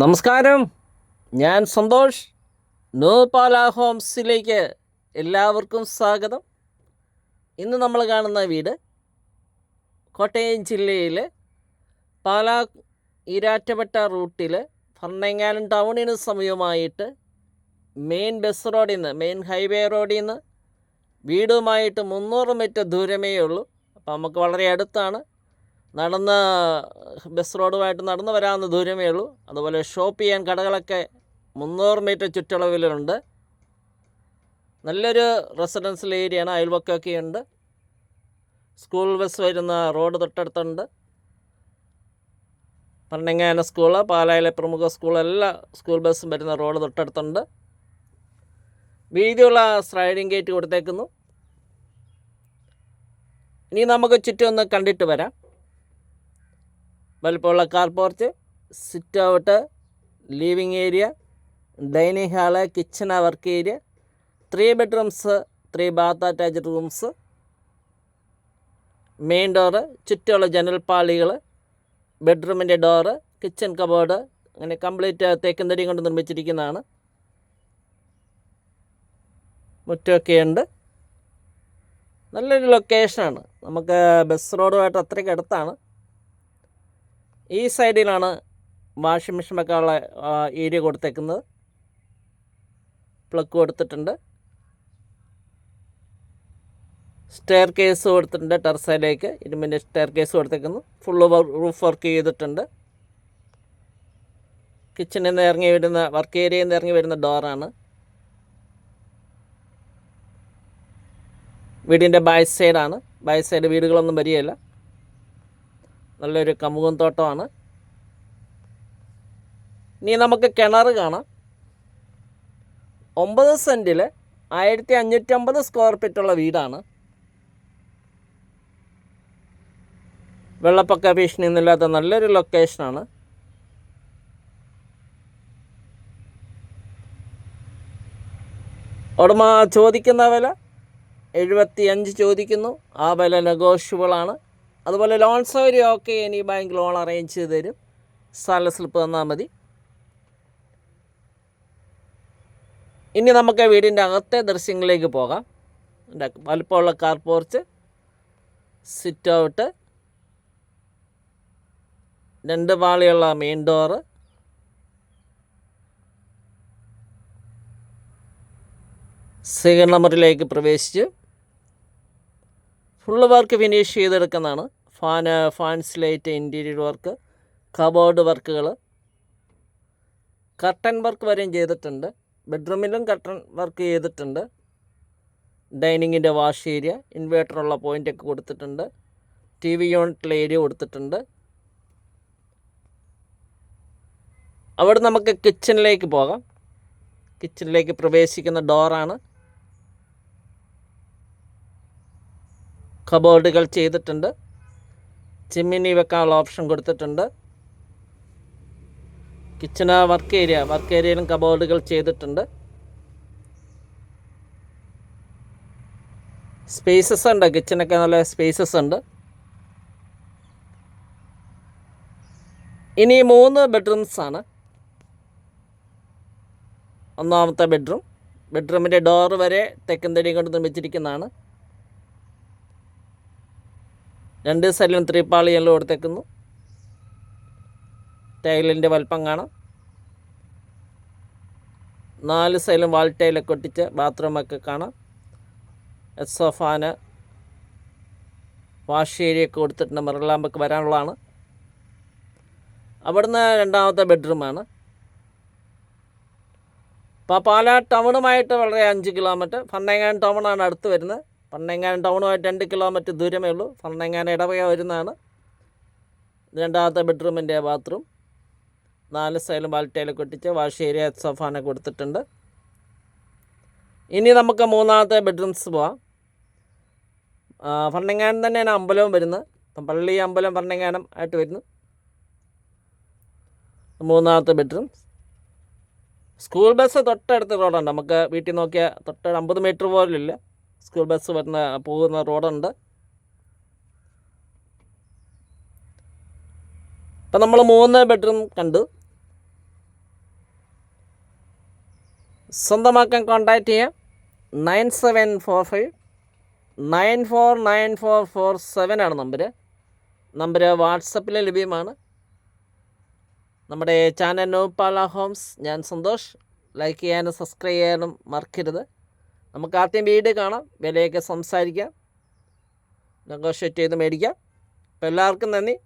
നമസ്കാരം. ഞാൻ സന്തോഷ്. നൂപാല ഹോംസിലേക്ക് എല്ലാവർക്കും സ്വാഗതം. ഇന്ന് നമ്മൾ കാണുന്ന വീട് കോട്ടയം ജില്ലയിലെ പാലാ ഇരാറ്റപ്പെട്ട റൂട്ടിൽ ഭരണങ്ങാനം ടൗണിന് സമീപമായിട്ട് മെയിൻ ബസ് റോഡിൽ നിന്ന് മെയിൻ ഹൈവേ റോഡിൽ നിന്ന് വീടുമായിട്ട് മുന്നൂറ് മീറ്റർ ദൂരമേ ഉള്ളൂ അപ്പോൾ നമുക്ക് വളരെ അടുത്താണ്. നടന്ന് ബസ് റോഡുമായിട്ട് നടന്ന് വരാവുന്ന ദൂരമേ ഉള്ളൂ. അതുപോലെ ഷോപ്പ് ചെയ്യാൻ കടകളൊക്കെ മുന്നൂറ് മീറ്റർ ചുറ്റളവിലുണ്ട്. നല്ലൊരു റെസിഡൻഷ്യൽ ഏരിയയാണ് അയൽവക്കമൊക്കെ ഉണ്ട്. സ്കൂൾ ബസ് വരുന്ന റോഡ് തൊട്ടടുത്തുണ്ട്. പണ്ടെങ്ങാന സ്കൂൾ പാലായിലെ പ്രമുഖ സ്കൂൾ എല്ലാ സ്കൂൾ ബസ്സും വരുന്ന റോഡ് തൊട്ടടുത്തുണ്ട്. വീതിയുള്ള സ്ലൈഡിംഗ് ഗേറ്റ് കൊടുത്തേക്കുന്നു. ഇനി നമുക്ക് ചുറ്റും ഒന്ന് കണ്ടിട്ട് വരാം. വലുപ്പമുള്ള car porch sit out living area dining hall kitchen work area three bedrooms three bath attached rooms main door ചുറ്റുമുള്ള ജനൽ പാളികൾ ബെഡ്റൂമിന്റെ ഡോറ് കിച്ചൺ കബോർഡ് അങ്ങനെ കംപ്ലീറ്റ് തേക്കും കൊണ്ട് നിർമ്മിച്ചിരിക്കുന്നതാണ്. മുറ്റമൊക്കെയുണ്ട് നല്ലൊരു ലൊക്കേഷനാണ് നമുക്ക് ബസ് റോഡുമായിട്ട് അത്രയ്ക്ക് അടുത്താണ്. ഈ സൈഡിലാണ് വാഷിംഗ് മെഷീൻ വെക്കാനുള്ള ഏരിയ കൊടുത്തേക്കുന്നത്. പ്ലഗ് കൊടുത്തിട്ടുണ്ട്. സ്റ്റെയർ കേസ് കൊടുത്തിട്ടുണ്ട് ടെറസയിലേക്ക് ഇരുമ്പിന്റെ സ്റ്റെയർ കേസ് കൊടുത്തേക്കുന്നു. ഫുള്ള് റൂഫ് വർക്ക് ചെയ്തിട്ടുണ്ട്. കിച്ചണിൽ നിന്ന് ഇറങ്ങി വരുന്ന വർക്ക് ഏരിയയിൽ നിന്ന് ഇറങ്ങി വരുന്ന ഡോറാണ് വീടിന്റെ ബാക്ക് സൈഡാണ് ബൈ സൈഡ് വീടുകളൊന്നും വരികയില്ല. നല്ലൊരു കമുകും തോട്ടമാണ്. ഇനി നമുക്ക് കിണർ കാണാം. ഒമ്പത് സെന്റിൽ ആയിരത്തി അഞ്ഞൂറ്റമ്പത് സ്ക്വയർ ഫീറ്റുള്ള വീടാണ്. വെള്ളപ്പൊക്ക ഭീഷണി ഒന്നുമില്ലാത്ത നല്ലൊരു ലൊക്കേഷനാണ് ഉടമ ചോദിക്കുന്ന വില എഴുപത്തി അഞ്ച് ചോദിക്കുന്നു. ആ വില നെഗോഷ്യബിളാണ് അതുപോലെ ലോൺ സൗകര്യം ഓക്കെ ഇനി ബാങ്ക് ലോൺ അറേഞ്ച് ചെയ്ത് തരും. സ്ഥല സ്ലിപ്പ് തന്നാൽ മതി. ഇനി നമുക്ക് വീടിന്റെ അകത്തെ ദൃശ്യങ്ങളിലേക്ക് പോകാം. വലുപ്പമുള്ള കാർ പോർച്ച് സിറ്റ് ഔട്ട് രണ്ട് പാളിയുള്ള മെയിൻ ഡോറ് സ്വീകരണ മുറിയിലേക്ക് പ്രവേശിച്ച് full work finish ചെയ്തെടുക്കുന്നതാണ്. Fan fans light interior work cupboard വർക്കുകൾ കർട്ടൻ വർക്ക് വരെയും ചെയ്തിട്ടുണ്ട്. ബെഡ്റൂമിലും കർട്ടൻ വർക്ക് ചെയ്തിട്ടുണ്ട്. ഡൈനിങ്ങിന്റെ വാഷ് ഏരിയ ഇൻവേർട്ടറുള്ള പോയിന്റൊക്കെ കൊടുത്തിട്ടുണ്ട്. ടി വി യൂണിറ്റിലെ ഏരിയ കൊടുത്തിട്ടുണ്ട്. അവിടെ നമുക്ക് കിച്ചണിലേക്ക് പോകാം. കിച്ചണിലേക്ക് പ്രവേശിക്കുന്ന ഡോറാണ് കബോർഡുകൾ ചെയ്തിട്ടുണ്ട്. ചിമ്മിനി വെക്കാനുള്ള ഓപ്ഷൻ കൊടുത്തിട്ടുണ്ട്. കിച്ചണ് വർക്ക് ഏരിയ വർക്ക് ഏരിയയിലും കബോർഡുകൾ ചെയ്തിട്ടുണ്ട്. സ്പേസസ് ഉണ്ട് കിച്ചണൊക്കെ നല്ല സ്പേസസ് ഉണ്ട്. ഇനി മൂന്ന് ബെഡ്റൂംസ് ആണ്. ഒന്നാമത്തെ ബെഡ്റൂം. ബെഡ്റൂമിന്റെ ഡോർ വരെ തെക്കൻ തടി കൊണ്ട് നിർമ്മിച്ചിരിക്കുന്നതാണ്. രണ്ട് സൈഡിലും ത്രീപ്പാളിയെല്ലാം കൊടുത്തേക്കുന്നു. ടൈലിന്റെ വലിപ്പം കാണാം. നാല് സൈഡിലും വാൾ ടൈലൊക്കെ ഒട്ടിച്ച് ബാത്റൂമൊക്കെ കാണാം. എസ് ഫാന് വാഷ് ഏരിയ ഒക്കെ കൊടുത്തിട്ടുണ്ട്. മിറലാമ്പൊക്കെ വരാനുള്ളതാണ്. അവിടുന്ന് രണ്ടാമത്തെ ബെഡ്റൂമാണ് അപ്പോൾ പാലാ ടൗണുമായിട്ട് വളരെ അഞ്ച് കിലോമീറ്റർ ഫണ്ണേങ്ങാൻ ടൗണാണ് അടുത്ത് വരുന്നത്. ഫണ്ണേങ്ങാൻ ടൗണുമായിട്ട് രണ്ട് കിലോമീറ്റർ ദൂരമേ ഉള്ളൂ. ഫണ്ണേങ്ങാൻ ഇടവക വരുന്നതാണ്. രണ്ടാമത്തെ ബെഡ്റൂമിന്റെ ബാത്റൂം. നാല് സൈഡിലും ബാൽറ്റയിലൊക്കെ ഒട്ടിച്ച് വാഷ് ഏരിയ സോഫാനെ കൊടുത്തിട്ടുണ്ട്. ഇനി നമുക്ക് മൂന്നാമത്തെ ബെഡ്റൂംസ് പോവാം. ഭരണങ്ങാനം തന്നെയാണ് അമ്പലവും വരുന്നത്. അപ്പം പള്ളി അമ്പലം ഭരണങ്ങാനം ആയിട്ട് വരുന്നു. മൂന്നാമത്തെ ബെഡ്റൂം. സ്കൂൾ ബസ് തൊട്ടടുത്ത റോഡാണ്. നമുക്ക് വീട്ടിൽ നോക്കിയാൽ തൊട്ട് അമ്പത് മീറ്റർ പോലില്ല സ്കൂൾ ബസ് വരുന്ന പോകുന്ന റോഡുണ്ട്. അപ്പം നമ്മൾ മൂന്ന് ബെഡ്റൂം കണ്ടു. സ്വന്തമാക്കാൻ കോൺടാക്റ്റ് ചെയ്യാം. Nine seven four five. Nine four nine four four seven ആണ് നമ്പർ നമ്പർ വാട്സപ്പിൽ ലഭ്യമാണ്. നമ്മുടെ ചാനൽ നോപ്പാല ഹോംസ്. ഞാൻ സന്തോഷ്. ലൈക്ക് ചെയ്യാനും സബ്സ്ക്രൈബ് ചെയ്യാനും മറക്കരുത്. നമുക്ക് ആദ്യം വീട് കാണാം. വിലയൊക്കെ സംസാരിക്കാം. നെഗോഷിയേറ്റ് ചെയ്ത് മേടിക്കാം. അപ്പോൾ എല്ലാവർക്കും നന്ദി.